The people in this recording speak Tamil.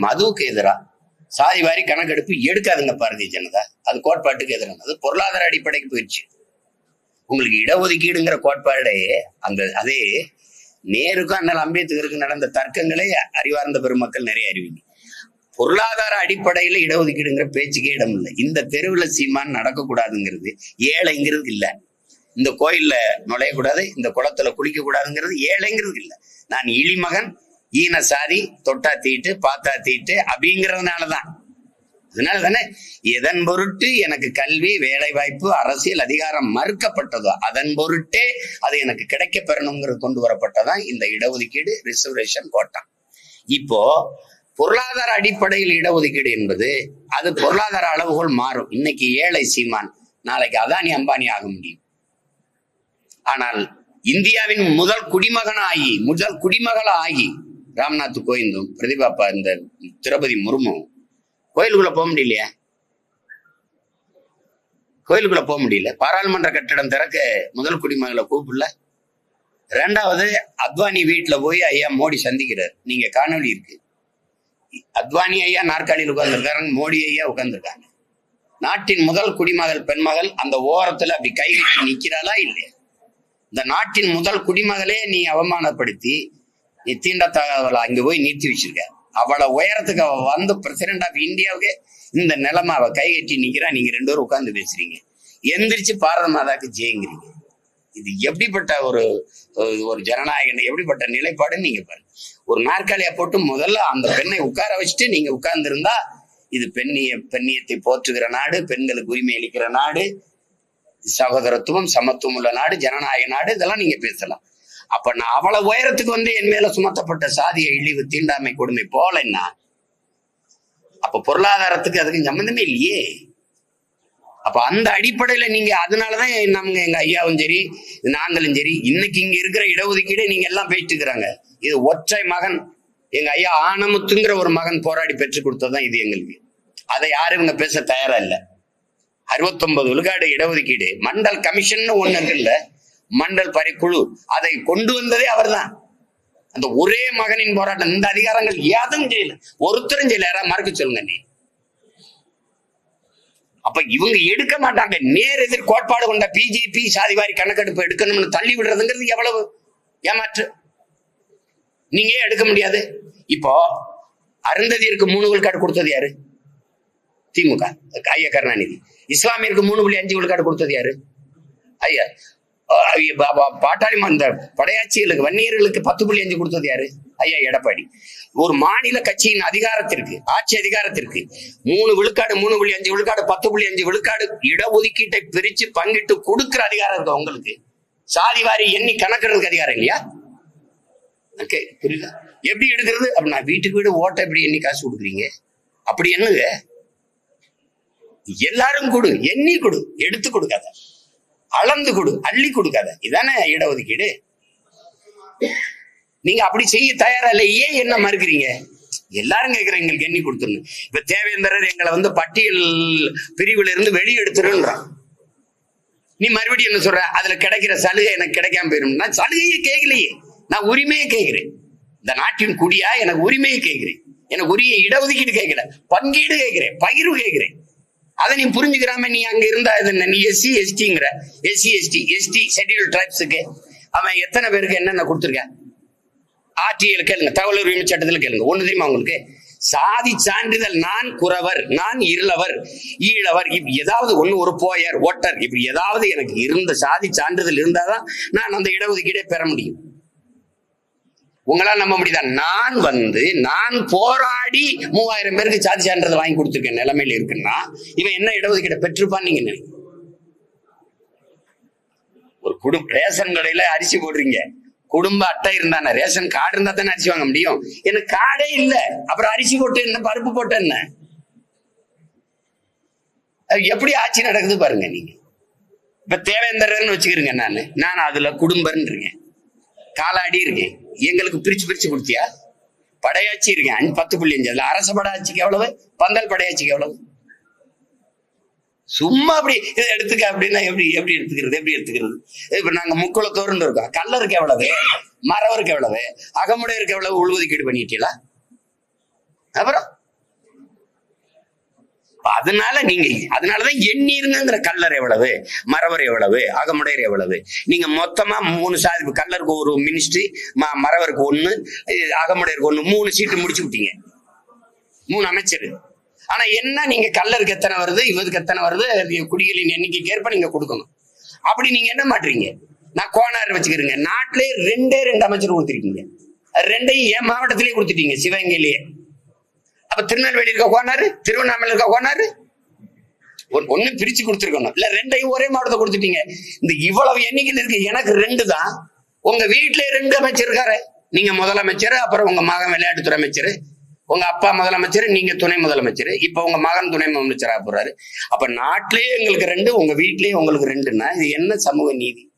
மதுவுக்கு எதிராக சாதி வாரி கணக்கெடுப்பு எடுக்காதுங்க பாரதிய ஜனதா. அது கோட்பாட்டுக்கு எதிரானது. பொருளாதார அடிப்படைக்கு போயிடுச்சு. உங்களுக்கு இடஒதுக்கீடுங்கிற கோட்பாடே அந்த அதே நேருக்கும் அண்ணல் அம்பேத்கருக்கு நடந்த தர்க்கங்களே அறிவார்ந்த பெருமக்கள் நிறைய அறிவிங்க. பொருளாதார அடிப்படையில இடஒதுக்கீடுங்கிற பேச்சுக்கே இடம் இல்லை. இந்த தெருவுல சீமான் நடக்கக்கூடாதுங்கிறது ஏழைங்கிறது இல்ல. இந்த கோயில்ல நுழையக்கூடாது இந்த குளத்துல குளிக்க கூடாதுங்கிறது ஏழைங்கிறது இல்ல. நான் இழிமகன் ஈன சாதி தொட்டா தீட்டு பாத்தா தீட்டு அப்படிங்கிறதுனாலதான். அதனால தானே எதன் பொருட்டு எனக்கு கல்வி வேலை வாய்ப்பு அரசியல் அதிகாரம் மறுக்கப்பட்டதோ அதன் பொருட்டே அது எனக்கு கிடைக்க பெறணுங்கிறது கொண்டு வரப்பட்டதான் இந்த இடஒதுக்கீடு ரிசர்வேஷன் கோட்டா இப்போ பொருளாதார அடிப்படையில் இடஒதுக்கீடு என்பது அது பொருளாதார அளவுகள் மாறும். இன்னைக்கு ஏழை சீமான் நாளைக்கு அதானி அம்பானி ஆக முடியும். ஆனால் இந்தியாவின் முதல் குடிமகன் ஆகி முதல் குடிமகள் ஆகி ராம்நாத் கோவிந்தும் பிரதிபாப்பா இந்த திரௌபதி முர்மு கோயிலுக்குள்ள போக முடியலையா? கோயிலுக்குள்ள போக முடியல. பாராளுமன்ற கட்டடம் திறக்க முதல் குடிமகளை கூப்பிடல. ரெண்டாவது அத்வானி வீட்டுல போய் ஐயா மோடி சந்திக்கிறார். நீங்க காணொளி இருக்கு. அத்வானி ஐயா நாற்காலியில் உட்கார்ந்துருக்காங்க மோடி ஐயா உட்கார்ந்துருக்காங்க. நாட்டின் முதல் குடிமகள் பெண்மகள் அந்த ஓரத்துல அப்படி கை நிற்கிறாளா நிக்கிறாளா இல்லையா? இந்த நாட்டின் முதல் குடிமகளே நீ அவமானப்படுத்தி தீண்டத்தகவலை அங்கே போய் நிறுத்தி வச்சிருக்காரு அவளை உயரத்துக்கு அவள் வந்து பிரசிடென்ட் ஆஃப் இந்தியாவுக்கு இந்த நிலைமை அவள் கை கட்டி நிக்கிறா நீங்க ரெண்டு பேரும் உட்காந்து பேசுறீங்க எந்திரிச்சு பாரத மாதாக்கு ஜெயங்கிறீங்க இது எப்படிப்பட்ட ஒரு ஒரு ஜனநாயகன் எப்படிப்பட்ட நிலைப்பாடுன்னு நீங்க பாருங்க ஒரு நாற்காலியை போட்டு முதல்ல அந்த பெண்ணை உட்கார வச்சுட்டு நீங்க உட்கார்ந்துருந்தா இது பெண்ணிய பெண்ணியத்தை போற்றுகிற நாடு பெண்களுக்கு உரிமை அளிக்கிற நாடு சகோதரத்துவம் சமத்துவம் உள்ள நாடு ஜனநாயக நாடு இதெல்லாம் நீங்க பேசலாம் அப்ப நான் அவ்வளவு உயரத்துக்கு வந்து என் மேல சுமத்தப்பட்ட சாதிய இழிவு தீண்டாமை கொடுமை போலன்னா அப்ப பொருளாதாரத்துக்கு அதுக்கு சம்பந்தமே இல்லையே. அப்ப அந்த அடிப்படையில நீங்க அதனாலதான் நம்ம எங்க ஐயாவும் சரி நாங்களும் சரி இன்னைக்கு இங்க இருக்கிற இடஒதுக்கீடு நீங்க எல்லாம் பேசிட்டு இருக்கிறாங்க. இது ஒற்றை மகன் எங்க ஐயா ஆனமுத்துங்கிற ஒரு மகன் போராடி பெற்றுக் கொடுத்ததுதான் இது எங்களுக்கு. அதை யாரும் இவங்க பேச தயாரா இல்லை. அறுபத்தொன்பது விழுக்காடு இடஒதுக்கீடு. மண்டல் கமிஷன் ஒண்ணு இருக்குல்ல? மண்டல் பரிக்குழு அதை கொண்டு வந்ததே அவர்தான். அந்த ஒரே மகனின் போராட்டம். இந்த அதிகாரங்கள் யாதும் செய்யல. ஒருத்தரும் செய்யல. யாராவது மறக்க சொல்லுங்க நீ. அப்ப இவங்க எடுக்க மாட்டாங்க. நேர் எதிர் கோட்பாடு கொண்ட பிஜேபி சாதிவாரி கணக்கெடுப்பு எடுக்கணும்னு தள்ளி விடுறதுங்கிறது எவ்வளவு ஏமாற்று? நீங்க ஏன் எடுக்க முடியாது? இப்போ அருந்ததியருக்கு மூணு விழுக்காடு கொடுத்தது யாரு? திமுக. ஐயா கருணாநிதி இஸ்லாமியருக்கு மூணு புள்ளி அஞ்சு விழுக்காடு கொடுத்தது யாரு? ஐயா. பாட்டாளி அந்த படையாட்சிகளுக்கு வன்னியர்களுக்கு பத்து புள்ளி அஞ்சு கொடுத்தது யாரு? ஐயா எடப்பாடி. ஒரு மாநில கட்சியின் அதிகாரத்திற்கு ஆட்சி அதிகாரத்திற்கு மூணு விழுக்காடு மூணு புள்ளி அஞ்சு விழுக்காடு பத்து புள்ளி அஞ்சு விழுக்காடு இடஒதுக்கீட்டை பிரிச்சு பங்கிட்டு கொடுக்கிற அதிகாரம் இருக்கு உங்களுக்கு? சாதி வாரி எண்ணி கணக்கிறதுக்கு அதிகாரம் இல்லையா? ஓகே புரியுதா? எப்படி எடுக்கிறது? அப்படின்னா வீட்டுக்கு வீடு ஓட்ட எப்படி எண்ணி காசு கொடுக்குறீங்க? அப்படி என்னங்க? எல்லாரும் கொடு எண்ணி கொடு எடுத்து கொடுக்காத. அளந்து கொடு அள்ளி கொடுக்காத. இதானே இடஒதுக்கீடு? நீங்க அப்படி செய்ய தயாரா இல்லை ஏன் என்ன மறுக்கிறீங்க? எல்லாரும் கேட்கிற எங்களுக்கு எண்ணி கொடுத்துருங்க இப்ப தேவேந்திரர் எங்களை வந்து பட்டியல் பிரிவுல இருந்து வெளியே எடுத்துருன்றான் நீ மறுபடியும் என்ன சொல்ற? அதுல கிடைக்கிற சலுகை எனக்கு கிடைக்காம போயிடும் நான் சலுகையை கேட்கலையே நான் உரிமையை கேட்கிறேன் இந்த நாட்டின் குடியா எனக்கு உரிமையை கேட்கிறேன் எனக்கு உரிய இடஒதுக்கீடு கேட்கல பங்கீடு கேட்கிறேன் பகிர்வு கேட்கிறேன் அதை நீ புரிஞ்சுக்கிறாம நீ அங்க இருந்தா இது என்ன? நீ எஸ்சி எஸ்டிங்கிற எஸ்சி எஸ்டி எஸ்டி ஷெட்யூல் டிரைப்ஸுக்கு அவன் எத்தனை பேருக்கு என்னென்ன கொடுத்துருக்க ஆர்டிஎல் கேளுங்க தகவல் உரிமை சட்டத்தில் கேளுங்க. ஒன்று தெரியுமா உங்களுக்கு? சாதி சான்றிதழ் நான் குறவர் நான் இருளவர் ஈழவர் இப்படி ஏதாவது ஒன்று ஒரு போயர் ஓட்டர் இப்படி ஏதாவது எனக்கு இருந்த சாதி சான்றிதழ் இருந்தாதான் நான் அந்த இடஒதுக்கீடே பெற முடியும். உங்களால் நம்ப முடியுதா? நான் வந்து நான் போராடி மூவாயிரம் பேருக்கு சாதி சான்றதை வாங்கி கொடுத்துருக்கேன். நிலைமையில இருக்குன்னா இவன் என்ன இடஒதுக்கீடை பெற்றிருப்பான்னு நீங்க நினைக்கிறீங்க? ஒரு குடும்ப ரேஷன் கடையில அரிசி போடுறீங்க. குடும்ப அட்டை இருந்தானே ரேஷன் கார்டு இருந்தா தானே அரிசி வாங்க முடியும். எனக்கு கார்டே இல்லை. அப்புறம் அரிசி போட்டு என்ன? பருப்பு போட்டு என்ன? அது எப்படி ஆட்சி நடக்குது பாருங்க நீங்க. இப்ப தேவேந்திரன்னு வச்சுக்கிறீங்க நான். நான் அதுல குடும்பம்ன்றீங்க காலாடி இருக்கேன். எங்களுக்கு பிரிச்சு பிரிச்சு கொடுத்தியா? படையாச்சி இருக்கேன். பத்து புள்ளி அஞ்சு. அதுல அரச படையாச்சிக்கு எவ்வளவு? பந்தல் படையாச்சிக்கு எவ்வளவு? சும்மா அப்படி இதை எடுத்துக்க அப்படின்னா எப்படி எப்படி எடுத்துக்கிறது? எப்படி எடுத்துக்கிறது? இப்ப நாங்க முக்குளத்தோர்னு இருக்கோம். கல்லருக்கு எவ்வளவு? மரவருக்கு எவ்வளவு? அகமுடையருக்கு எவ்வளவு? உள்ஒதுக்கீடு பண்ணிட்டீங்களா? அப்புறம்? அதனால நீங்க அதனாலதான் எண்ணீருங்கிற கல்லர் எவ்வளவு? மறவர் எவ்வளவு? அகமுடையர் எவ்வளவு? நீங்க மொத்தமா மூணு சாதி கல்லருக்கு ஒரு மினிஸ்ட்ரி மறவருக்கு ஒண்ணு அகமுடையருக்கு ஒண்ணு மூணு சீட்டு முடிச்சு விட்டீங்க. மூணு அமைச்சர். ஆனா என்ன நீங்க கல்லருக்கு எத்தனை வருது இவருக்கு எத்தனை வருது அது குடிகளின் எண்ணிக்கைக்கு ஏற்ப நீங்க கொடுக்கணும். அப்படி நீங்க என்ன மாட்டீங்க நான் கோனார் வச்சுக்கிறேங்க. நாட்டிலே ரெண்டே ரெண்டு அமைச்சர் கொடுத்துருக்கீங்க. ரெண்டையும் என் மாவட்டத்திலேயே கொடுத்துட்டீங்க சிவகங்கையிலேயே. அப்ப திருநெல்வேலி இருக்க கோனாரு திருவண்ணாமலை இருக்க கோனாரு ஒ- பிரிச்சு கொடுத்துருக்கணும். இல்ல ரெண்டையும் ஒரே மாவட்டத்தை கொடுத்துட்டீங்க. இந்த இவ்வளவு எண்ணிக்கையில் இருக்கு எனக்கு ரெண்டு தான். உங்க வீட்டுல ரெண்டு அமைச்சர் இருக்காரு நீங்க முதலமைச்சர் அப்புறம் உங்க மகன் விளையாட்டுத்துறை அமைச்சர். உங்க அப்பா முதலமைச்சர் நீங்க துணை முதலமைச்சர். இப்ப உங்க மகன் துணை முதலமைச்சரா போறாரு. அப்ப நாட்டிலேயே எங்களுக்கு ரெண்டு உங்க வீட்லயே உங்களுக்கு ரெண்டுன்னா இது என்ன சமூக நீதி?